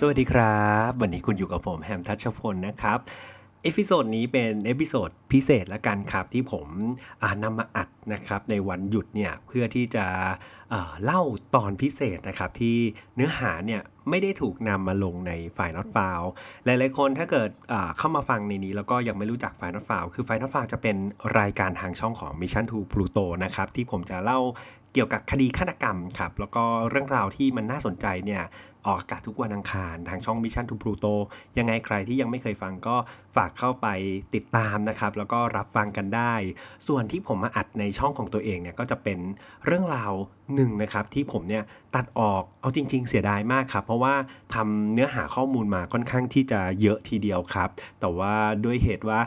สวัสดีครับ วันนี้คุณอยู่กับผมแฮมทัชพลนะครับ เอพิโซดนี้เป็นเอพิโซดพิเศษละกันครับ ที่ผมนำมาอัดนะครับในวันหยุดเนี่ยเพื่อที่จะเเล่าตอนพิเศษนะครับที่เนื้อหาเนี่ยไม่ได้ถูกนำมาลงในฝ่าย not file หลายๆคนถ้าเกิดเข้ามาฟังในนี้แล้วก็ยังไม่รู้จักฝ่าย not file คือฝ่าย not file จะเป็นรายการทางช่องของ Mission to Pluto นะครับที่ผมจะเล่าเกี่ยวกับคดีฆาตกรรมครับแล้วก็เรื่องราวที่มันน่าสนใจเนี่ย ออกอากาศทุกวันอังคารทางช่อง Mission to Pluto ยังไงใครที่ยังไม่เคยฟังก็ฝากเข้าไปติดตามนะครับ แล้วก็รับฟังกันได้ ส่วนที่ผมมาอัดในช่องของตัวเองเนี่ยก็จะเป็นเรื่องราวหนึ่งนะครับที่ผมเนี่ยตัดออกเอาจริง ๆ เสียดายมากครับ เพราะว่าทำเนื้อหาข้อมูลมาค่อนข้างที่จะเยอะทีเดียวครับ แต่ว่าด้วยเหตุว่า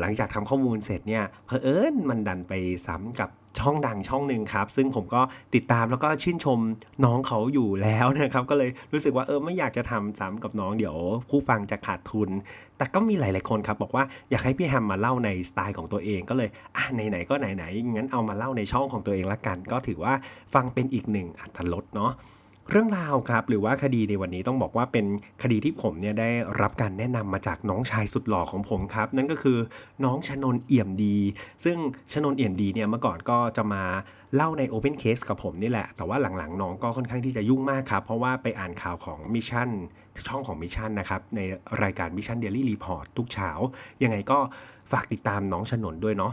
หลังจากทำข้อมูลเสร็จเนี่ยเผอิญมันดันไปซ้ำกับ ช่องดังช่องหนึ่งครับ ซึ่งผมก็ติดตามแล้วก็ชื่นชมน้องเขาอยู่แล้วนะครับ ก็เลยรู้สึกว่าเออไม่อยากจะทำซ้ำกับน้องเดี๋ยว ผู้ฟังจะขาดทุน แต่ก็มีหลาย ๆ คนครับ บอกว่าอยากให้พี่แฮมมาเล่าในสไตล์ของตัวเองก็เลยอะไหน ๆ ก็ไหน ๆ งั้นเอามาเล่าในช่องของตัวเองละกัน ก็ถือว่าฟังเป็นอีกหนึ่งอัตลดเนาะ เรื่องราวครับหรือว่าคดีในวันนี้ต้องบอกว่าเป็นคดีที่ผมเนี่ยได้รับการแนะนำมาจากน้องชายสุดหล่อของผมครับ นั่นก็คือน้องชนนเอี่ยมดี ซึ่งชนนเอี่ยมดีเนี่ยเมื่อก่อนก็จะมาเล่าใน Open Case กับผมนี่แหละ แต่ว่าหลังๆ น้องก็ค่อนข้างที่จะยุ่งมากครับ เพราะว่าไปอ่านข่าวของมิชชั่นช่องของมิชชั่นนะครับ ในรายการมิชชั่นเดลี่รีพอร์ตทุกเช้า ยังไงก็ฝากติดตามน้องชนนด้วยเนาะ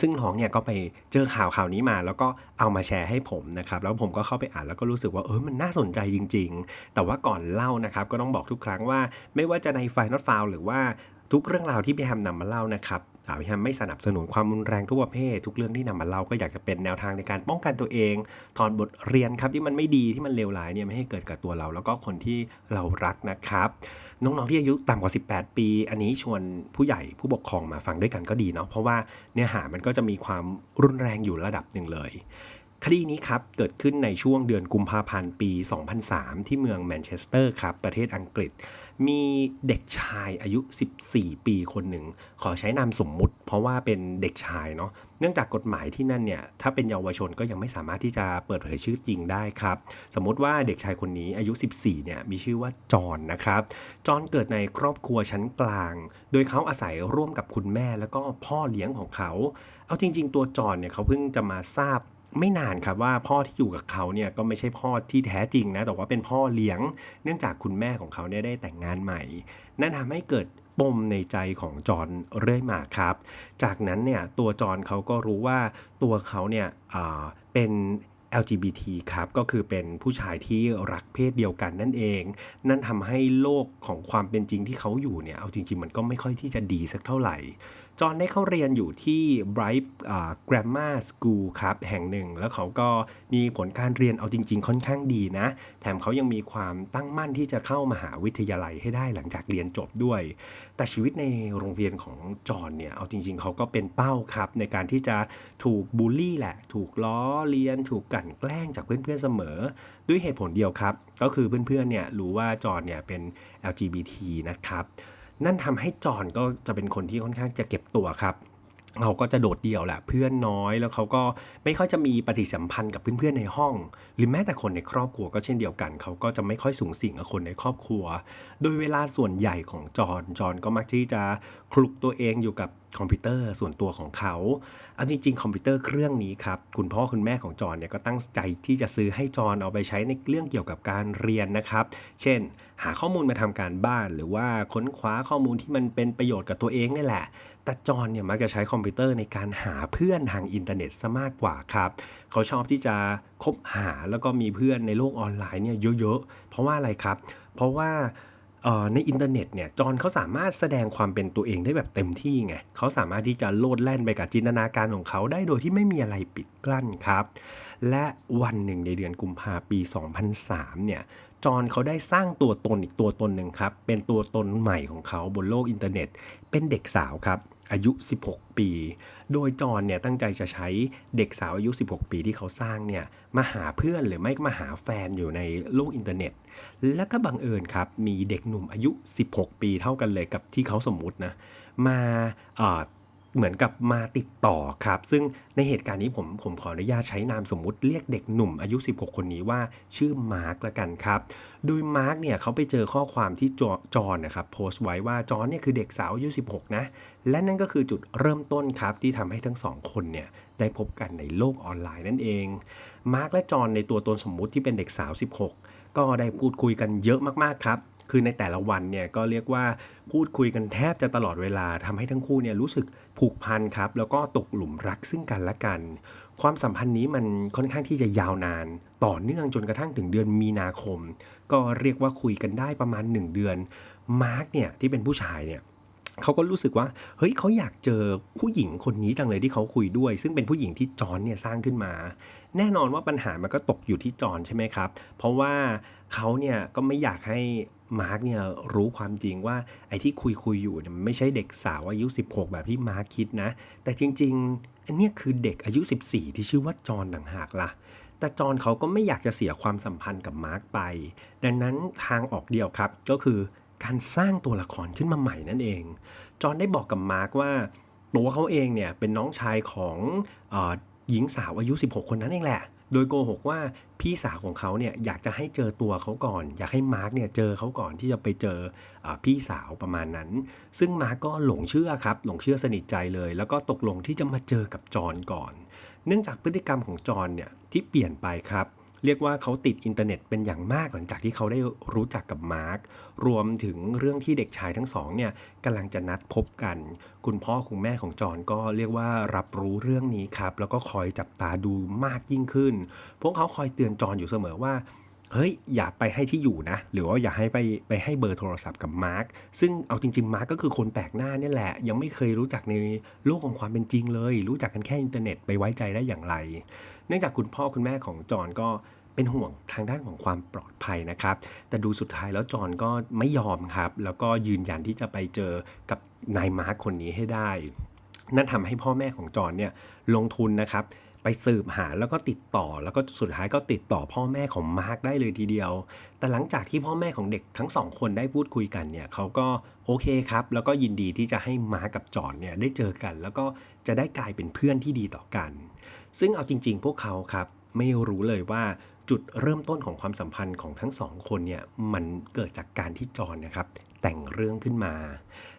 ซึ่งน้องเนี่ยก็ไปเจอข่าวข่าวนี้มา แล้วก็เอามาแชร์ให้ผมนะครับ แล้วผมก็เข้าไปอ่านแล้วก็รู้สึกว่าเออมันน่าสนใจจริง ๆ แต่ว่าก่อนเล่านะครับ ก็ต้องบอกทุกครั้งว่า ไม่ว่าจะในไฟนอตฟาวหรือว่าทุกเรื่องราวที่พี่แฮมนำมาเล่านะครับ อ่าพี่แฮมไม่สนับสนุนความรุนแรงทุกประเภท ทุกเรื่องที่นำมาเล่าก็อยากจะเป็นแนวทางในการป้องกันตัวเองถอนบทเรียนครับที่มันไม่ดีที่มันเลวร้ายเนี่ยไม่ให้เกิดกับตัวเรา แล้วก็คนที่เรารักนะครับ น้องๆที่อายุต่ำกว่า 18 ปี อันนี้ชวนผู้ใหญ่ผู้ปกครองมาฟังด้วยกันก็ดีเนาะเพราะว่าเนื้อหามันก็จะมีความรุนแรงอยู่ระดับหนึ่งเลยคดีนี้ครับ เกิดขึ้นในช่วงเดือนกุมภาพันธ์ปี 2003 ที่เมืองแมนเชสเตอร์ครับ ประเทศอังกฤษมีเด็กชายอายุ 14 ปีคนหนึ่ง ขอใช้นามสมมุติ เพราะว่าเป็นเด็กชายเนาะเนื่องจากกฎหมายที่นั่นเนี่ย ถ้าเป็นเยาวชนก็ยังไม่สามารถที่จะเปิดเผยชื่อจริงได้ครับ สมมุติว่าเด็กชายคนนี้อายุ 14 เนี่ย มีชื่อว่าจอห์นนะครับ จอห์นเกิดในครอบครัวชั้นกลาง โดยเขาอาศัยร่วมกับคุณแม่แล้วก็พ่อเลี้ยงของเขา เอาจริง ๆ ตัวจอห์นเนี่ยเขาเพิ่งจะมาทราบ ไม่นานครับว่าพ่อที่อยู่กับเขาเนี่ยก็ไม่ใช่พ่อที่แท้จริงนะแต่ว่าเป็นพ่อเลี้ยง เนื่องจากคุณแม่ของเขาเนี่ยได้แต่งงานใหม่ นั่นทำให้เกิดปมในใจของจอห์นเรื่อยมาครับ จากนั้นเนี่ยตัวจอห์นเขาก็รู้ว่าตัวเขาเนี่ยเป็น LGBT ครับ ก็คือเป็นผู้ชายที่รักเพศเดียวกันนั่นเอง นั่นทำให้โลกของความเป็นจริงที่เขาอยู่เนี่ย เอาจริง ๆ มันก็ไม่ค่อยที่จะดีสักเท่าไหร่ จอห์นได้เข้าเรียนอยู่ที่ Bright Grammar School ครับ แห่งหนึ่ง แล้วเขาก็มีผลการเรียนเอาจริง ๆ ค่อนข้างดีนะ แถมเขายังมีความตั้งมั่นที่จะเข้ามหาวิทยาลัยให้ได้หลังจากเรียนจบด้วย แต่ชีวิตในโรงเรียนของจอห์นเนี่ย เอาจริง ๆ เขาก็เป็นเป้าครับ ในการที่จะถูกบูลลี่แหละ ถูกล้อเลียน ถูกกลั่นแกล้งจากเพื่อนๆเสมอ ด้วยเหตุผลเดียวครับ ก็คือเพื่อนๆเนี่ยรู้ว่าจอห์นเนี่ยเป็น LGBT นะครับ นั่นทำให้จอห์นก็จะเป็นคนที่ค่อนข้างจะเก็บตัวครับเขาก็จะโดดเดี่ยวแหละเพื่อนน้อยแล้วเขาก็ไม่ค่อยจะมีปฏิสัมพันธ์กับเพื่อนๆในห้อง หรือแม้แต่คนในครอบครัวก็เช่นเดียวกัน เขาก็จะไม่ค่อยสูงสิงกับคนในครอบครัว โดยเวลาส่วนใหญ่ของจอห์นจอห์นก็มักที่จะ คลุกตัวเองอยู่กับคอมพิวเตอร์ส่วนตัวของเขาเอาจริง ๆ คอมพิวเตอร์เครื่องนี้ครับ คุณพ่อคุณแม่ของจอนเนี่ยก็ตั้งใจที่จะซื้อให้จอนเอาไปใช้ในเรื่องเกี่ยวกับการเรียนนะครับ เช่น หาข้อมูลมาทำการบ้าน หรือว่าค้นคว้าข้อมูลที่มันเป็นประโยชน์กับตัวเองนี่แหละ แต่จอนเนี่ยมักจะใช้คอมพิวเตอร์ในการหาเพื่อนทางอินเทอร์เน็ตซะมากกว่าครับ เขาชอบที่จะคบหาแล้วก็มีเพื่อนในโลกออนไลน์เนี่ยเยอะๆ เพราะว่าอะไรครับ เพราะว่า ในอินเทอร์เน็ตเนี่ยจอนเขาสามารถแสดงความเป็นตัวเองได้แบบเต็มที่ไงเขาสามารถที่จะโลดแล่นไปกับจินตนาการของเขาได้โดยที่ไม่มีอะไรปิดกลั้นครับ และวันหนึ่งในเดือนกุมภาปี 2003 เนี่ยจอนเขาได้สร้างตัวตนอีกตัวตนหนึ่งครับ เป็นตัวตนใหม่ของเขาบนโลกอินเทอร์เน็ต เป็นเด็กสาวครับ อายุ 16 ปี โดยจอห์นเนี่ยตั้งใจจะใช้เด็กสาวอายุ 16 ปีที่เขาสร้างเนี่ยมาหาเพื่อนหรือไม่ก็มาหาแฟนอยู่ในโลกอินเทอร์เน็ต แล้วก็บังเอิญครับ มีเด็กหนุ่มอายุ 16 ปีเท่ากันเลยกับที่เขาสมมุตินะ มา เหมือนกับมาติดต่อครับ ซึ่งในเหตุการณ์นี้ผมผมขออนุญาตใช้นามสมมุติเรียกเด็กหนุ่มอายุ 16 คนนี้ว่าชื่อมาร์กละกันครับ โดยมาร์กเนี่ยเขาไปเจอข้อความที่จอจอนนะครับโพสต์ไว้ว่าจอนเนี่ยคือเด็กสาวอายุ 16 นะ และนั่นก็คือจุดเริ่มต้นครับที่ทำให้ทั้งสองคนเนี่ยได้พบกันในโลกออนไลน์นั่นเอง มาร์กและจอนในตัวตนสมมุติที่เป็นเด็กสาว 16 ก็ได้พูดคุยกันเยอะมากๆครับ คือในแต่ละวันเนี่ยก็เรียกว่าพูดคุยกันแทบจะตลอดเวลาทำให้ทั้งคู่เนี่ยรู้สึกผูกพันครับ แล้วก็ตกหลุมรักซึ่งกันและกัน ความสัมพันธ์นี้มันค่อนข้างที่จะยาวนาน ต่อเนื่องจนกระทั่งถึงเดือนมีนาคม ก็เรียกว่าคุยกันได้ประมาณ 1 เดือน มาร์กเนี่ยที่เป็นผู้ชายเนี่ยเขาก็รู้สึกว่าเฮ้ยเขาอยากเจอผู้หญิงคนนี้จังเลยที่เขาคุยด้วย ซึ่งเป็นผู้หญิงที่จอนเนี่ยสร้างขึ้นมา แน่นอนว่าปัญหามันก็ตกอยู่ที่จอนใช่ไหมครับ เพราะว่าเขาเนี่ยก็ไม่อยากให้ มาร์กเนี่ยรู้ความจริงว่าไอ้ที่คุยคุยอยู่เนี่ยมันไม่ใช่เด็กสาวอายุ 16 แบบที่มาร์กคิดนะ แต่จริง ๆ อันนี้คือเด็กอายุ 14 ที่ชื่อว่าจอนต่างหากล่ะแต่จอห์นเขาก็ไม่อยากจะเสียความสัมพันธ์กับมาร์กไป ดังนั้นทางออกเดียวครับก็คือการสร้างตัวละครขึ้นมาใหม่นั่นเอง จอห์นได้บอกกับมาร์กว่าตัวเขาเองเนี่ยเป็นน้องชายของออหญิงสาวอายุ 16 คนนั้นเองแหละ โดยโกหกว่าพี่สาวของเขาเนี่ยอยากจะให้เจอตัวเขาก่อน อยากให้มาร์กเนี่ยเจอเขาก่อนที่จะไปเจออพี่สาวประมาณนั้น ซึ่งมาร์กก็หลงเชื่อครับ หลงเชื่อสนิทใจเลย แล้วก็ตกลงที่จะมาเจอกับจอห์นก่อน เนื่องจากพฤติกรรมของจอห์นเนี่ยที่เปลี่ยนไปครับ เรียกว่าเขาติดอินเทอร์เน็ตเป็นอย่างมากหลังจากที่เขาได้รู้จักกับมาร์ค รวมถึงเรื่องที่เด็กชายทั้งสองเนี่ยกำลังจะนัดพบกัน คุณพ่อคุณแม่ของจอห์นก็เรียกว่ารับรู้เรื่องนี้ครับ แล้วก็คอยจับตาดูมากยิ่งขึ้น พวกเขาคอยเตือนจอห์นอยู่เสมอว่า เฮ้ยอย่าไปให้ที่อยู่นะ หรือว่าอย่าให้ไปไปให้เบอร์โทรศัพท์กับมาร์คซึ่งเอาจริงๆมาร์คก็คือคนแปลกหน้าเนี่ยแหละ ยังไม่เคยรู้จักในโลกของความเป็นจริงเลย รู้จักกันแค่อินเทอร์เน็ตไปไว้ใจได้อย่างไร เนื่องจากคุณพ่อคุณแม่ของจอนก็เป็นห่วงทางด้านของความปลอดภัยนะครับ แต่ดูสุดท้ายแล้วจอนก็ไม่ยอมครับ แล้วก็ยืนยันที่จะไปเจอกับนายมาร์คคนนี้ให้ได้ นั่นทำให้พ่อแม่ของจอนเนี่ยลงทุนนะครับ ไปสืบหาแล้วก็ติดต่อ แล้วก็สุดท้ายก็ติดต่อพ่อแม่ของมาร์คได้เลยทีเดียว แต่หลังจากที่พ่อแม่ของเด็กทั้งสองคนได้พูดคุยกันเนี่ยเขาก็โอเคครับ แล้วก็ยินดีที่จะให้มาร์คกับจอห์นเนี่ยได้เจอกัน แล้วก็จะได้กลายเป็นเพื่อนที่ดีต่อกัน ซึ่งเอาจริง ๆ พวกเขาครับไม่รู้เลยว่าจุดเริ่มต้นของความสัมพันธ์ของทั้งสองคนเนี่ยมันเกิดจากการที่จอห์นนะครับ แต่งเรื่องขึ้นมา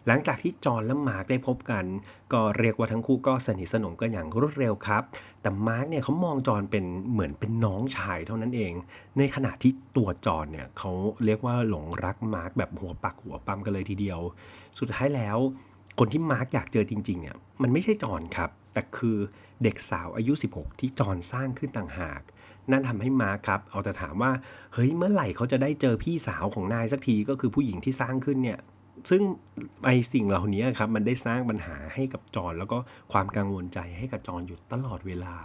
หลังจากที่จอห์นและมาร์กได้พบกัน ก็เรียกว่าทั้งคู่ก็สนิทสนมกันอย่างรวดเร็วครับ แต่มาร์กเนี่ยเขามองจอห์นเป็นเหมือนเป็นน้องชายเท่านั้นเอง ในขณะที่ตัวจอห์นเนี่ยเขาเรียกว่าหลงรักมาร์กแบบหัวปักหัวปั๊มกันเลยทีเดียว สุดท้ายแล้วคนที่มาร์กอยากเจอจริงๆเนี่ยมันไม่ใช่จอห์นครับ แต่คือเด็กสาวอายุ 16 ที่จอห์นสร้างขึ้นต่างหาก นั่นทำให้มาร์คครับ เอาแต่ถามว่า เฮ้ย เมื่อไหร่เขาจะได้เจอพี่สาวของนายสักทีก็คือผู้หญิงที่สร้างขึ้นเนี่ย ซึ่งไอสิ่งเหล่านี้ครับ มันได้สร้างปัญหาให้กับจอนแล้วก็ความกังวลใจให้กับจอนอยู่ตลอดเวลา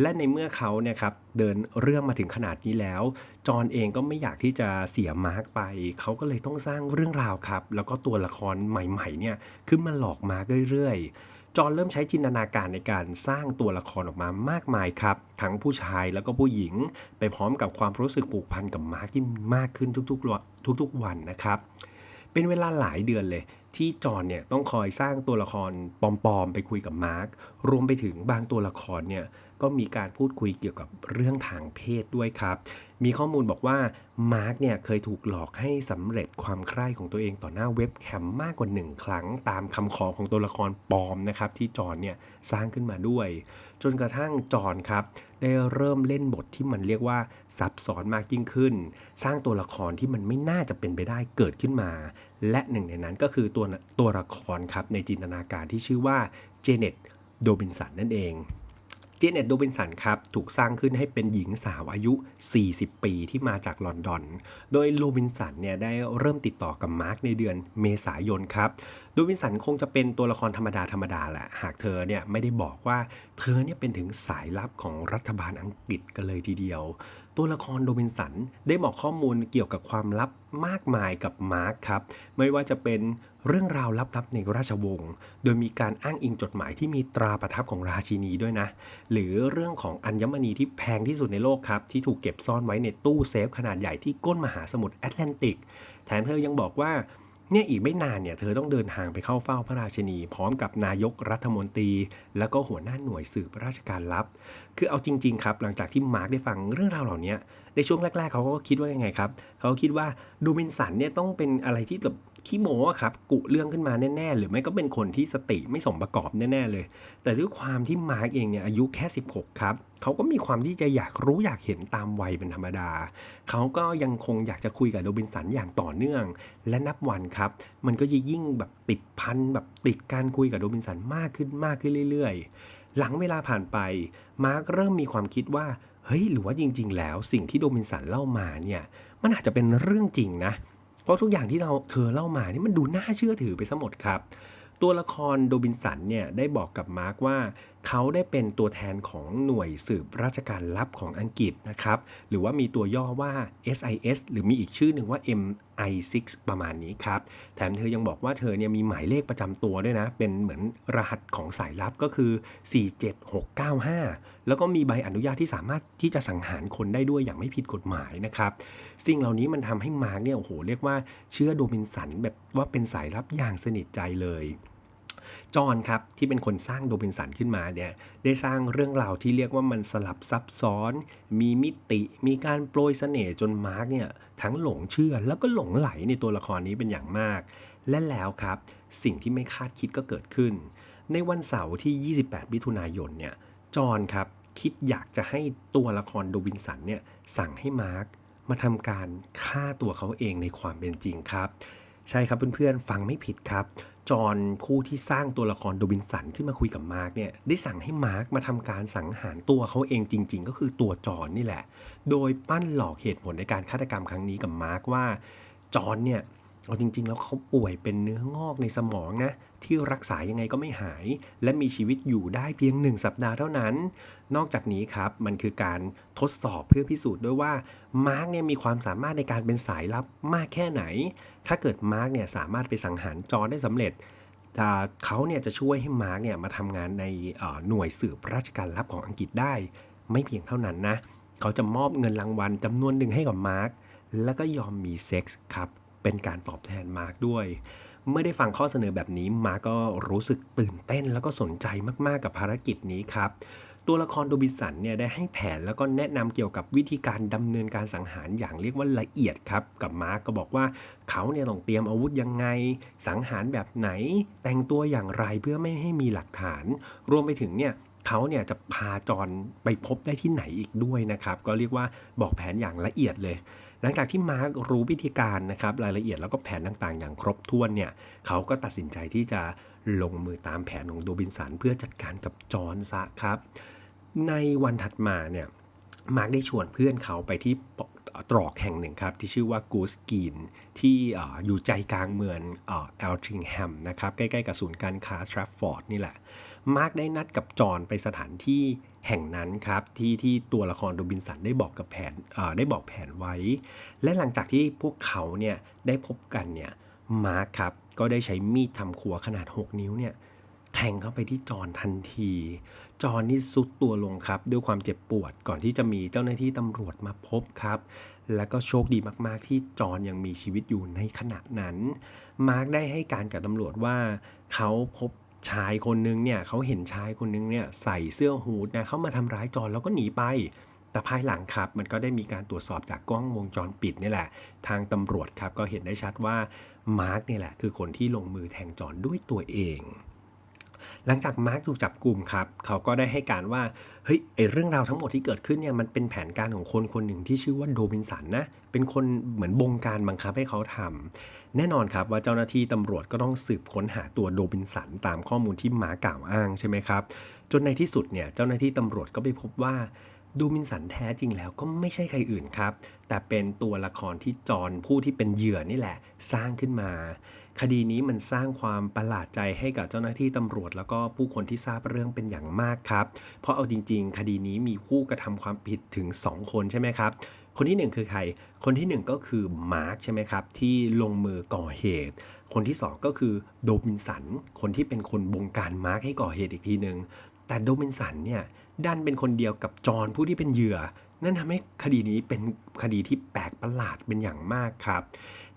และในเมื่อเขาเนี่ยครับเดินเรื่องมาถึงขนาดนี้แล้ว จอนเองก็ไม่อยากที่จะเสียมาร์กไป เขาก็เลยต้องสร้างเรื่องราวครับ แล้วก็ตัวละครใหม่ ๆ เนี่ยขึ้นมาหลอกมาร์กเรื่อยๆ จอห์นเริ่มใช้จินตนาการในการสร้างตัวละครออกมามากมายครับ ทั้งผู้ชายแล้วก็ผู้หญิง ไปพร้อมกับความรู้สึกผูกพันกับมาร์กที่มากขึ้นทุกๆวันทุกๆวันนะครับ เป็นเวลาหลายเดือนเลย ที่จอห์นเนี่ยต้องคอยสร้างตัวละครปลอมๆไปคุยกับมาร์กรวมไปถึงบางตัวละครเนี่ยก็มีการพูดคุยเกี่ยวกับเรื่องทางเพศด้วยครับ มีข้อมูลบอกว่ามาร์กเนี่ยเคยถูกหลอกให้สำเร็จความใคร่ของตัวเองต่อหน้าเว็บแคมมากกว่าหนึ่งครั้งตามคำขอของตัวละครปลอมนะครับที่จอห์นเนี่ยสร้างขึ้นมาด้วย จนกระทั่งจอห์นครับ ได้เริ่มเล่นบทที่มันเรียกว่าซับซ้อนมากยิ่งขึ้น สร้างตัวละครที่มันไม่น่าจะเป็นไปได้เกิดขึ้นมา และหนึ่งในนั้นก็คือตัวตัวละครครับในจินตนาการที่ชื่อว่าเจเน็ตโดบินสันนั่นเองเจเน็ตโดบินสันครับถูกสร้างขึ้นให้เป็นหญิงสาวอายุ 40 ปีที่มาจากลอนดอน โดยโรบินสันเนี่ยได้เริ่มติดต่อกับมาร์กในเดือนเมษายนครับ ดบินสันคงจะเป็นตัวละครธรรมดาธรรมดาแหละ หากเธอเนี่ยไม่ได้บอกว่าเธอเนี่ยเป็นถึงสายลับของรัฐบาลอังกฤษกันเลยทีเดียว ตัวละครโดบินสันได้บอกข้อมูลเกี่ยวกับความลับมากมายกับมาร์คครับ ไม่ว่าจะเป็นเรื่องราวลับๆในราชวงศ์ โดยมีการอ้างอิงจดหมายที่มีตราประทับของราชินีด้วยนะ หรือเรื่องของอัญมณีที่แพงที่สุดในโลกครับ ที่ถูกเก็บซ่อนไว้ในตู้เซฟขนาดใหญ่ที่ก้นมหาสมุทรแอตแลนติก แถมเธอยังบอกว่า เนี่ยอีกไม่นานเนี่ยเธอต้องเดินทางไปเข้าเฝ้าพระราชนี พร้อมกับนายกรัฐมนตรี แล้วก็หัวหน้าหน่วยสืบราชการลับ คือเอาจริง ๆ ครับ หลังจากที่มาร์กได้ฟังเรื่องราวเหล่านี้ในช่วงแรก ๆ เขาก็คิดว่ายังไงครับ เขาคิดว่าดูมินสันเนี่ยต้องเป็นอะไรที่แบบ ขี้โม้ครับกุเรื่องขึ้นมาแน่ๆ หรือไม่ก็เป็นคนที่สติไม่สมประกอบแน่ๆเลย แต่ด้วยความที่มาร์กเองเนี่ยอายุแค่ 16 ครับเขาก็มีความที่จะอยากรู้อยากเห็นตามวัยเป็นธรรมดา เขาก็ยังคงอยากจะคุยกับโรบินสันอย่างต่อเนื่อง และนับวันครับ มันก็ยิ่งแบบติดพันแบบติดการคุยกับโรบินสันมากขึ้นมากขึ้นเรื่อย ๆ หลังเวลาผ่านไป มาร์กเริ่มมีความคิดว่าเฮ้ยหรือว่าจริง ๆ แล้วสิ่งที่โรบินสันเล่ามาเนี่ยมันอาจจะเป็นเรื่องจริงนะ เพราะทุกอย่างที่เราเธอเล่ามานี่มันดูน่าเชื่อถือไปซะหมดครับ ตัวละครโดบินสันเนี่ยได้บอกกับมาร์กว่า เขาได้เป็นตัวแทนของหน่วยสืบราชการลับของอังกฤษนะครับ หรือว่ามีตัวย่อว่า SIS หรือมีอีกชื่อหนึ่งว่า MI6 ประมาณนี้ครับ แถมเธอยังบอกว่าเธอเนี่ยมีหมายเลขประจำตัวด้วยนะ เป็นเหมือนรหัสของสายลับก็คือ 47695 แล้วก็มีใบอนุญาตที่สามารถที่จะสังหารคนได้ด้วยอย่างไม่ผิดกฎหมายนะครับ สิ่งเหล่านี้มันทำให้มาร์กเนี่ยโอ้โหเรียกว่าเชื่อโดบินสันแบบว่าเป็นสายลับอย่างสนิทใจเลย จอห์นครับที่เป็นคนสร้างโดบินสันขึ้นมาเนี่ยได้สร้างเรื่องราวที่เรียกว่ามันสลับซับซ้อน มีมิติมีการโปรยเสน่ห์จนมาร์กเนี่ยทั้งหลงเชื่อแล้วก็หลงไหลในตัวละครนี้เป็นอย่างมาก และแล้วครับสิ่งที่ไม่คาดคิดก็เกิดขึ้น ในวันเสาร์ที่ 28 มิถุนายนเนี่ยจอห์นครับคิดอยากจะให้ตัวละครโดบินสันเนี่ยสั่งให้มาร์กมาทำการฆ่าตัวเขาเองในความเป็นจริงครับ ใช่ครับเพื่อนๆ ฟังไม่ผิดครับ จอห์นผู้ที่สร้างตัวละครโดบินสันขึ้นมาคุยกับมาร์กเนี่ยได้สั่งให้มาร์กมาทำการสังหารตัวเขาเองจริง ๆ ก็คือตัวจอห์นนี่แหละ โดยปั้นหลอกเหตุผลในการฆาตกรรมครั้งนี้กับมาร์กว่าจอห์นเนี่ยเอาจริง ๆ แล้วเขาป่วยเป็นเนื้องอกในสมองนะที่รักษายังไงก็ไม่หาย และมีชีวิตอยู่ได้เพียงหนึ่งสัปดาห์เท่านั้น นอกจากนี้ครับมันคือการทดสอบเพื่อพิสูจน์ด้วยว่ามาร์กเนี่ยมีความสามารถในการเป็นสายลับมากแค่ไหน ถ้าเกิดมาร์กเนี่ยสามารถไปสังหารจอได้สำเร็จเขาเนี่ยจะช่วยให้มาร์กเนี่ยมาทำงานในหน่วยสืบราชการลับของอังกฤษได้ ไม่เพียงเท่านั้นนะ เขาจะมอบเงินรางวัลจำนวนหนึ่งให้กับมาร์กแล้วก็ยอมมีเซ็กส์ครับ เป็นการตอบแทนมาร์กด้วย เมื่อได้ฟังข้อเสนอแบบนี้มาร์กก็รู้สึกตื่นเต้นแล้วก็สนใจมากๆกับภารกิจนี้ครับ ตัวละครโดบินสันเนี่ยได้ให้แผนแล้วก็แนะนำเกี่ยวกับวิธีการดำเนินการสังหารอย่างเรียกว่าละเอียดครับ กับมาร์กก็บอกว่าเขาเนี่ยต้องเตรียมอาวุธยังไง สังหารแบบไหน แต่งตัวอย่างไรเพื่อไม่ให้มีหลักฐาน รวมไปถึงเนี่ยเขาเนี่ยจะพาจอนไปพบได้ที่ไหนอีกด้วยนะครับ ก็เรียกว่าบอกแผนอย่างละเอียดเลย หลังจากที่มาร์กรู้วิธีการนะครับรายละเอียดแล้วก็แผนต่างๆ อย่างครบถ้วนเนี่ยเขาก็ตัดสินใจที่จะลงมือตามแผนของโดบินสันเพื่อจัดการกับจอห์นซะครับ ในวันถัดมาเนี่ยมาร์กได้ชวนเพื่อนเขาไปที่ตรอกแห่งหนึ่งครับ ที่ชื่อว่ากูสกีนที่ออยู่ใจกลางเมืองเอลทริงแฮมนะครับ ใกล้ๆกับศูนย์การค้าทรัฟฟอร์ดนี่แหละ มาร์กได้นัดกับจอห์นไปสถานที่แห่งนั้นครับ ที่ที่ตัวละครโดบินสันได้บอกกับแผนได้บอกแผนไว้ และหลังจากที่พวกเขาเนี่ยได้พบกันเนี่ยมาร์กครับก็ได้ใช้มีดทำครัวขนาด 6 นิ้วเนี่ยแทงเข้าไปที่จอห์นทันที จอห์นนี่สุดตัวลงครับ ด้วยความเจ็บปวดก่อนที่จะมีเจ้าหน้าที่ตำรวจมาพบครับ แล้วก็โชคดีมากๆ ที่จอห์นยังมีชีวิตอยู่ในขณะนั้น มาร์กได้ให้การกับตำรวจว่าเขาพบชายคนนึงเนี่ยเขาเห็นชายคนนึงเนี่ยใส่เสื้อฮูดนะเขามาทำร้ายจอห์นแล้วก็หนีไปแต่ภายหลังครับมันก็ได้มีการตรวจสอบจากกล้องวงจรปิดนี่แหละ ทางตำรวจครับก็เห็นได้ชัดว่ามาร์กนี่แหละ คือคนที่ลงมือแทงจอห์นด้วยตัวเอง หลังจากมาร์กถูกจับกลุ่มครับ เขาก็ได้ให้การว่า เฮ้ยไอเรื่องราวทั้งหมดที่เกิดขึ้นเนี่ยมันเป็นแผนการของคนคนหนึ่งที่ชื่อว่าโดบินสันนะ เป็นคนเหมือนบงการบังคับให้เขาทำแน่นอนครับว่าเจ้าหน้าที่ตำรวจก็ต้องสืบค้นหาตัวโดบินสันตามข้อมูลที่มาร์กกล่าวอ้างใช่ไหมครับ จนในที่สุดเนี่ยเจ้าหน้าที่ตำรวจก็ไปพบว่าดูมินสันแท้จริงแล้วก็ไม่ใช่ใครอื่นครับ แต่เป็นตัวละครที่จอนผู้ที่เป็นเหยื่อนี่แหละ สร้างขึ้นมา คดีนี้มันสร้างความประหลาดใจให้กับเจ้าหน้าที่ตำรวจ แล้วก็ผู้คนที่ทราบเรื่องเป็นอย่างมากครับ เพราะเอาจริง ๆ คดีนี้มีผู้กระทำความผิดถึง 2 คนใช่ไหมครับ คนที่ 1 คือใคร คนที่ 1 ก็คือมาร์คใช่ไหมครับ ที่ลงมือก่อเหตุ คนที่ 2 ก็คือโดบินสัน คนที่เป็นคนบงการมาร์คให้ก่อเหตุอีกทีหนึ่งแต่โดบินสันเนี่ยดันเป็นคนเดียวกับจอห์นผู้ที่เป็นเหยื่อ นั่นทำให้คดีนี้เป็นคดีที่แปลกประหลาดเป็นอย่างมากครับ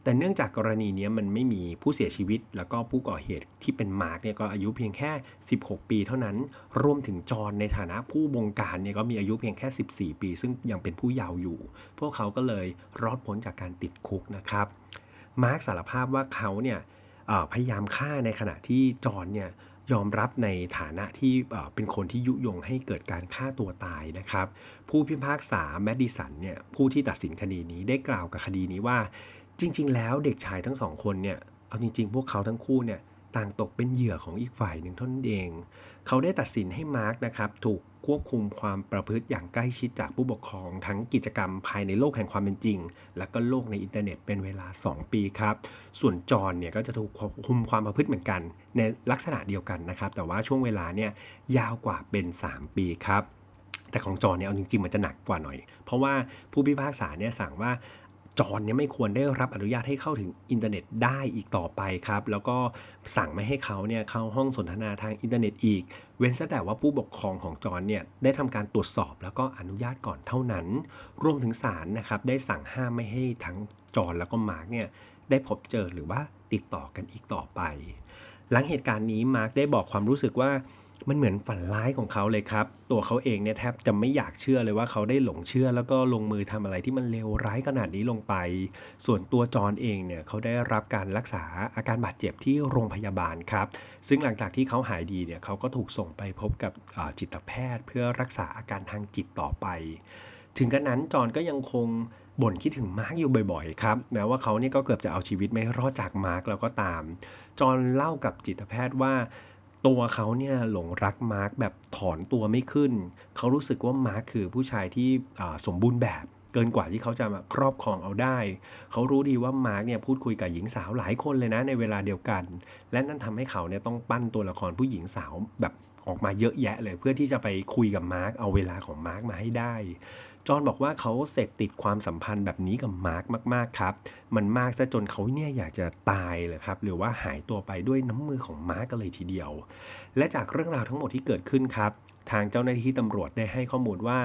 แต่เนื่องจากกรณีนี้มันไม่มีผู้เสียชีวิต แล้วก็ผู้ก่อเหตุที่เป็นมาร์กเนี่ยก็อายุเพียงแค่ 16 ปีเท่านั้น รวมถึงจอห์นในฐานะผู้บงการเนี่ยก็มีอายุเพียงแค่ 14 ปี ซึ่งยังเป็นผู้เยาว์อยู่ พวกเขาก็เลยรอดพ้นจากการติดคุกนะครับ มาร์กสารภาพว่าเขาเนี่ยพยายามฆ่าในขณะที่จอห์นเนี่ยยอมรับในฐานะที่เป็นคนที่ยุยงให้เกิดการฆ่าตัวตายนะครับ ผู้พิพากษาแมดดิสันเนี่ยผู้ที่ตัดสินคดีนี้ได้กล่าวกับคดีนี้ว่า จริง ๆ แล้วเด็กชายทั้งสองคนเนี่ย เอาจริง ๆ พวกเขาทั้งคู่เนี่ยต่างตกเป็นเหยื่อของอีกฝ่ายหนึ่งเท่านั้นเอง เขาได้ตัดสินให้มาร์กนะครับถูกควบคุมความประพฤติอย่างใกล้ชิดจากผู้ปกครองทั้งกิจกรรมภายในโลกแห่งความเป็นจริง และก็โลกในอินเทอร์เน็ตเป็นเวลา 2 ปีครับ ส่วนจอห์นเนี่ยก็จะถูกควบคุมความประพฤติเหมือนกัน ในลักษณะเดียวกันนะครับ แต่ว่าช่วงเวลาเนี่ยยาวกว่าเป็น 3 ปีครับแต่ของจอห์นเนี่ยเอาจริงๆมันจะหนักกว่าหน่อย เพราะว่าผู้พิพากษาเนี่ยสั่งว่า จอเนี่ยไม่ควรได้รับอนุญาตให้เข้าถึงอินเทอร์เน็ตได้อีกต่อไปครับ แล้วก็สั่งไม่ให้เขาเนี่ยเข้าห้องสนทนาทางอินเทอร์เน็ตอีก เว้นแต่ว่าผู้ปกครองของจอเนี่ยได้ทำการตรวจสอบแล้วก็อนุญาตก่อนเท่านั้น รวมถึงศาลนะครับได้สั่งห้ามไม่ให้ทั้งจอแล้วก็มาร์กเนี่ยได้พบเจอหรือว่าติดต่อกันอีกต่อไป หลังเหตุการณ์นี้มาร์กได้บอกความรู้สึกว่า มันเหมือนฝันร้ายของเขาเลยครับ ตัวเขาเองเนี่ยแทบจะไม่อยากเชื่อเลยว่าเขาได้หลงเชื่อ แล้วก็ลงมือทำอะไรที่มันเลวร้ายขนาดนี้ลงไป ส่วนตัวจอนเองเนี่ยเขาได้รับการรักษาอาการบาดเจ็บที่โรงพยาบาลครับ ซึ่งหลังจากที่เขาหายดีเนี่ยเขาก็ถูกส่งไปพบกับจิตแพทย์ เพื่อรักษาอาการทางจิตต่อไป ถึงกระนั้นจอนก็ยังคงบ่นคิดถึงมาร์กอยู่บ่อยๆครับแม้ว่าเขาเนี่ยก็เกือบจะเอาชีวิตไม่รอดจากมาร์กแล้วก็ตาม จอนเล่ากับจิตแพทย์ว่า ตัวเขาเนี่ยหลงรักมาร์กแบบถอนตัวไม่ขึ้น เขารู้สึกว่ามาร์กคือผู้ชายที่สมบูรณ์แบบเกินกว่าที่เขาจะมาครอบครองเอาได้ เขารู้ดีว่ามาร์กเนี่ยพูดคุยกับหญิงสาวหลายคนเลยนะในเวลาเดียวกัน และนั่นทำให้เขาเนี่ยต้องปั้นตัวละครผู้หญิงสาวแบบออกมาเยอะแยะเลยเพื่อที่จะไปคุยกับมาร์กเอาเวลาของมาร์กมาให้ได้ จอห์นบอกว่าเขาเสพติดความสัมพันธ์แบบนี้กับมาร์กมาก ๆ ครับ มันมากซะจนเขาเนี่ยอยากจะตายเลยครับ หรือว่าหายตัวไปด้วยน้ำมือของมาร์กกันเลยทีเดียว และจากเรื่องราวทั้งหมดที่เกิดขึ้นครับ ทางเจ้าหน้าที่ตำรวจได้ให้ข้อมูลว่า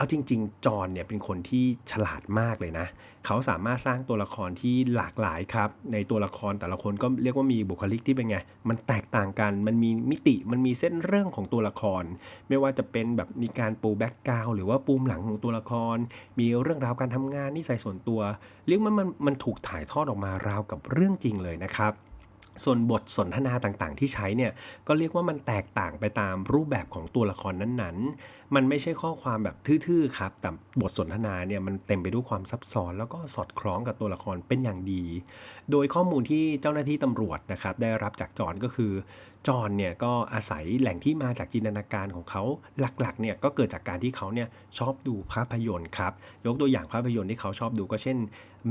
เอาจริง ๆ จอห์นเนี่ยเป็นคนที่ฉลาดมากเลยนะ เขาสามารถสร้างตัวละครที่หลากหลายครับ ในตัวละครแต่ละคนก็เรียกว่ามีบุคลิกที่เป็นไง มันแตกต่างกัน มันมีมิติ มันมีเส้นเรื่องของตัวละคร ไม่ว่าจะเป็นแบบมีการปูแบ็กกราวหรือว่าปูมหลังของตัวละคร มีเรื่องราวการทำงานนิสัยส่วนตัว เรียกว่ามันมันถูกถ่ายทอดออกมาราวกับเรื่องจริงเลยนะครับ ส่วนบทสนทนาต่างๆ ที่ใช้เนี่ยก็เรียกว่ามันแตกต่างไปตามรูปแบบของตัวละครนั้นๆ มันไม่ใช่ข้อความแบบทื่อๆครับ แต่บทสนทนาเนี่ยมันเต็มไปด้วยความซับซ้อน แล้วก็สอดคล้องกับตัวละครเป็นอย่างดี โดยข้อมูลที่เจ้าหน้าที่ตำรวจนะครับได้รับจากจอห์นก็คือ จอนเนี่ยก็อาศัยแหล่งที่มาจากจินตนาการของเขาหลักๆเนี่ยก็เกิดจากการที่เขาเนี่ยชอบดูภาพยนตร์ครับยกตัวอย่างภาพยนตร์ที่เขาชอบดูก็เช่น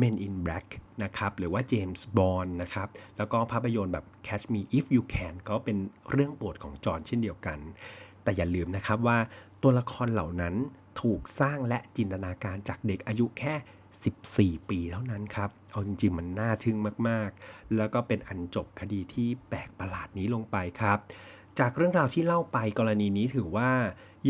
Men in Black นะครับหรือว่า James Bond นะครับแล้วก็ภาพยนตร์แบบ Catch Me If You Can ก็เป็นเรื่องโปรดของจอนเช่นเดียวกัน แต่อย่าลืมนะครับว่าตัวละครเหล่านั้นถูกสร้างและจินตนาการจากเด็กอายุแค่ 14 ปีเท่านั้นครับ เอาจริงๆ มันน่าทึ่งมากๆ แล้วก็เป็นอันจบคดีที่แปลกประหลาดนี้ลงไปครับ จากเรื่องราวที่เล่าไปกรณีนี้ถือว่า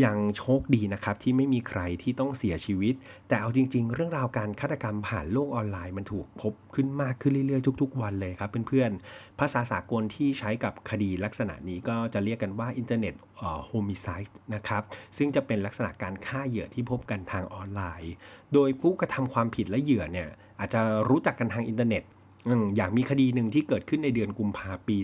ยังโชคดีนะครับที่ไม่มีใครที่ต้องเสียชีวิต แต่เอาจริง ๆ เรื่องราวการฆาตกรรมผ่านโลกออนไลน์มันถูกพบขึ้นมากขึ้นเรื่อยๆ ทุก ๆ วันเลยครับเพื่อนๆ ภาษาสากลที่ใช้กับคดีลักษณะนี้ก็จะเรียกกันว่าอินเทอร์เน็ตโฮมิไซด์นะครับซึ่งจะเป็นลักษณะการฆ่าเหยื่อที่พบกันทางออนไลน์ โดยผู้กระทำความผิดและเหยื่อเนี่ยอาจจะรู้จักกันทางอินเทอร์เน็ต อย่างมีคดีหนึ่งที่เกิดขึ้นในเดือนกุมภาปี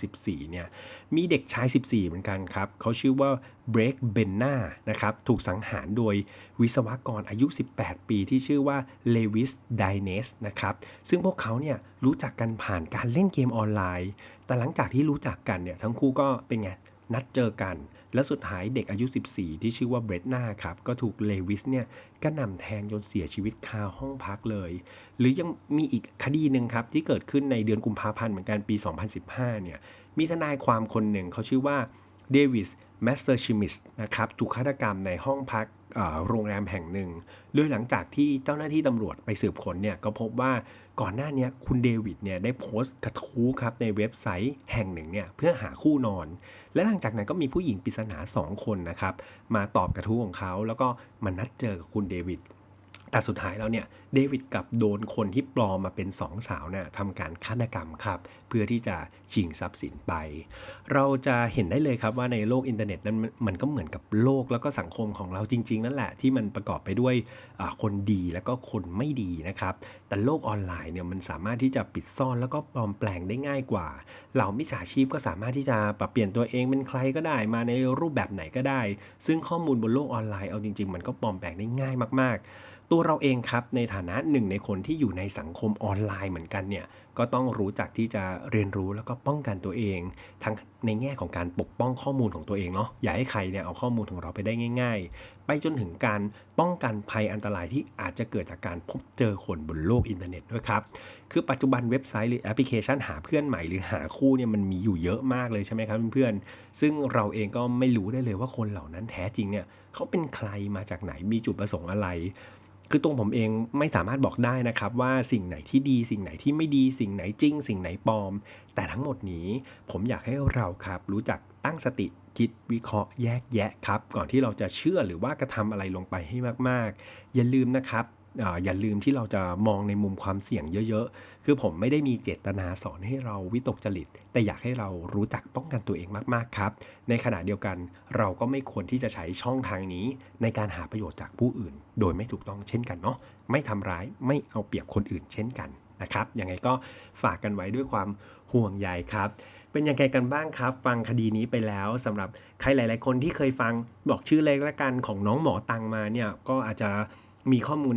2014 เนี่ย มีเด็กชาย 14 เหมือนกันครับ เขาชื่อว่าเบรกเบนนานะครับ ถูกสังหารโดยวิศวกรอายุ 18 ปีที่ชื่อว่าเลวิสไดเนสนะครับ ซึ่งพวกเขาเนี่ยรู้จักกันผ่านการเล่นเกมออนไลน์ แต่หลังจากที่รู้จักกันเนี่ย ทั้งคู่ก็เป็นไง นัดเจอกัน และสุดท้ายเด็กอายุ 14 ที่ชื่อว่าเบรดนาครับก็ถูกเลวิสเนี่ยก็นำแทงจนเสียชีวิตคาห้องพักเลย หรือยังมีอีกคดีหนึ่งครับที่เกิดขึ้นในเดือนกุมภาพันธ์เหมือนกันปี 2015 เนี่ยมีทนายความคนหนึ่งเขาชื่อว่าเดวิสแมสเตอร์ชิมิสนะครับถูกฆาตกรรมในห้องพัก โรงแรมแห่งหนึ่งโดยหลังจากที่เจ้าหน้าที่ตำรวจไปสืบค้นเนี่ยก็พบว่าก่อนหน้านี้คุณเดวิดเนี่ยได้โพสต์กระทู้ครับในเว็บไซต์แห่งหนึ่งเนี่ยเพื่อหาคู่นอน และหลังจากนั้นก็มีผู้หญิงปริศนา 2 คนนะครับมาตอบกระทู้ของเขา แล้วก็มานัดเจอกับคุณเดวิด แต่สุดท้ายแล้วเนี่ยเดวิดกับโดนคนที่ปลอมมาเป็นสองสาวเนี่ยทำการฆาตกรรมครับ เพื่อที่จะชิงทรัพย์สินไป เราจะเห็นได้เลยครับว่าในโลกอินเทอร์เน็ตนั้นมันก็เหมือนกับโลกแล้วก็สังคมของเราจริง ๆ นั่นแหละที่มันประกอบไปด้วยคนดีแล้วก็คนไม่ดีนะครับ แต่โลกออนไลน์เนี่ยมันสามารถที่จะปิดซ่อนแล้วก็ปลอมแปลงได้ง่ายกว่า เหล่ามิจฉาชีพก็สามารถที่จะปรับเปลี่ยนตัวเองเป็นใครก็ได้มาในรูปแบบไหนก็ได้ ซึ่งข้อมูลบนโลกออนไลน์เอาจริง ๆ มันก็ปลอมแปลงได้ง่ายมาก ๆ ตัวเราเองครับในฐานะหนึ่งในคนที่อยู่ในสังคมออนไลน์เหมือนกันเนี่ยก็ต้องรู้จักที่จะเรียนรู้แล้วก็ป้องกันตัวเอง ทั้งในแง่ของการปกป้องข้อมูลของตัวเองเนาะอย่าให้ใครเนี่ยเอาข้อมูลของเราไปได้ง่าย ๆ ไปจนถึงการป้องกันภัยอันตรายที่อาจจะเกิดจากการพบเจอคนบนโลกอินเทอร์เน็ตด้วยครับคือปัจจุบันเว็บไซต์หรือแอปพลิเคชันหาเพื่อนใหม่หรือหาคู่เนี่ยมันมีอยู่เยอะมากเลยใช่ไหมครับเพื่อนๆซึ่งเราเองก็ไม่รู้ได้เลยว่าคนเหล่านั้นแท้จริงเนี่ยเขาเป็นใครมาจากไหนมีจุดประสงค์อะไร คือตัวผมเองไม่สามารถบอกได้นะครับว่าสิ่งไหนที่ดี สิ่งไหนที่ไม่ดีสิ่งไหนจริง สิ่งไหนปลอม แต่ทั้งหมดนี้ผมอยากให้เราครับ รู้จักตั้งสติคิดวิเคราะห์แยกแยะครับ ก่อนที่เราจะเชื่อหรือว่ากระทำอะไรลงไปให้มากๆ อย่าลืมนะครับ อย่าลืมที่เราจะมองในมุมความเสี่ยงเยอะ ๆ คือผมไม่ได้มีเจตนาสอนให้เราวิตกจริต แต่อยากให้เรารู้จักป้องกันตัวเองมากๆครับ ในขณะเดียวกันเราก็ไม่ควรที่จะใช้ช่องทางนี้ ในการหาประโยชน์จากผู้อื่น โดยไม่ถูกต้องเช่นกันเนาะ ไม่ทำร้ายไม่เอาเปรียบคนอื่นเช่นกันนะครับยังไงก็ฝากกันไว้ด้วยความห่วงใยครับ เป็นยังไงกันบ้างครับ ฟังคดีนี้ไปแล้วสำหรับใครหลาย ๆ คนที่เคยฟังบอกชื่อเล็กละกันของน้องหมอตังมาเนี่ยก็อาจจะ มีข้อมูล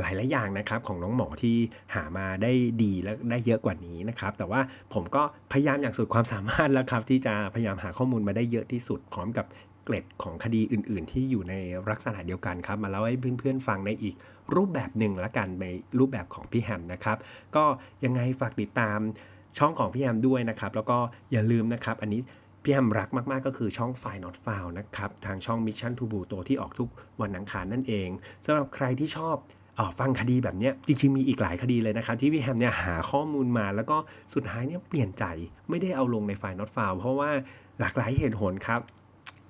หลายๆอย่างนะครับของน้องหมอที่หามาได้ดีและได้เยอะกว่านี้นะครับ แต่ว่าผมก็พยายามอย่างสุดความสามารถแล้วครับที่จะพยายามหาข้อมูลมาได้เยอะที่สุดพร้อมกับเกร็ดของคดีอื่น ๆ ที่อยู่ในลักษณะเดียวกันครับ มาเล่าให้เพื่อน ๆ ฟังในอีกรูปแบบหนึ่งละกันในรูปแบบของพี่แฮมนะครับ ก็ยังไงฝากติดตามช่องของพี่แฮมด้วยนะครับ แล้วก็อย่าลืมนะครับ อันนี้ พี่แฮมรักมากๆก็คือช่อง f i Not f o u n d นะครับ ทางช่อง Mission to Buto ที่ออกทุกวันอังคารนั่นเองสำหรับใครที่ชอบออฟังคดีแบบนี้จริงๆมีอีกหลายคดีเลยนะครับที่พี่แฮมเนี่ยหาข้อมูลมาแล้วก็สุดท้ายเนี่ยเปลี่ยนใจไม่ได้เอาลงใน f i Not f o u n d เพราะว่าหลากหลายเหตุผลครับ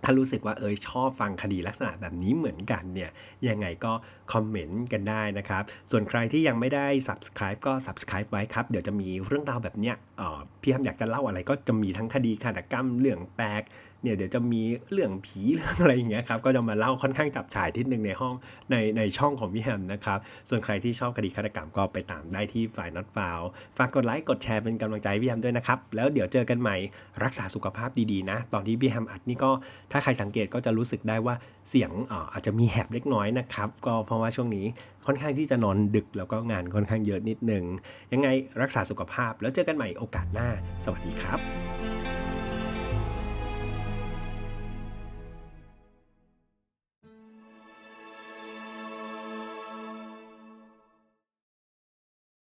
ถ้ารู้สึกว่าเอยชอบฟังคดีลักษณะแบบนี้เหมือนกันเนี่ยยังไงก็คอมเมนต์กันได้นะครับ ส่วนใครที่ยังไม่ได้ subscribe ก็ subscribe ไว้ครับ เดี๋ยวจะมีเรื่องราวแบบเนี้ยอ่อพี่ฮัมอยากจะเล่าอะไรก็จะมีทั้งคดีฆาตกรรมเรื่องแปลก เนี่ยเดี๋ยวจะมีเรื่องผีเรื่องอะไรอย่างเงี้ยครับก็จะมาเล่าค่อนข้างจับฉายทิศหนึ่งในห้องในในช่องของพี่แฮมนะครับ ส่วนใครที่ชอบคดีฆาตกรรมก็ไปตามได้ที่ฝ่ายนัดฟาวฝากกดไลค์กดแชร์เป็นกำลังใจพี่แฮมด้วยนะครับ แล้วเดี๋ยวเจอกันใหม่รักษาสุขภาพดีๆนะ ตอนที่พี่แฮมอัดนี่ก็ถ้าใครสังเกตก็จะรู้สึกได้ว่าเสียงเอ่ออาจจะมีแหบเล็กน้อยนะครับก็เพราะว่าช่วงนี้ค่อนข้างที่จะนอนดึกแล้วก็งานค่อนข้างเยอะนิดนึงยังไงรักษาสุขภาพแล้วเจอกันใหม่โอกาสหน้า สวัสดีครับ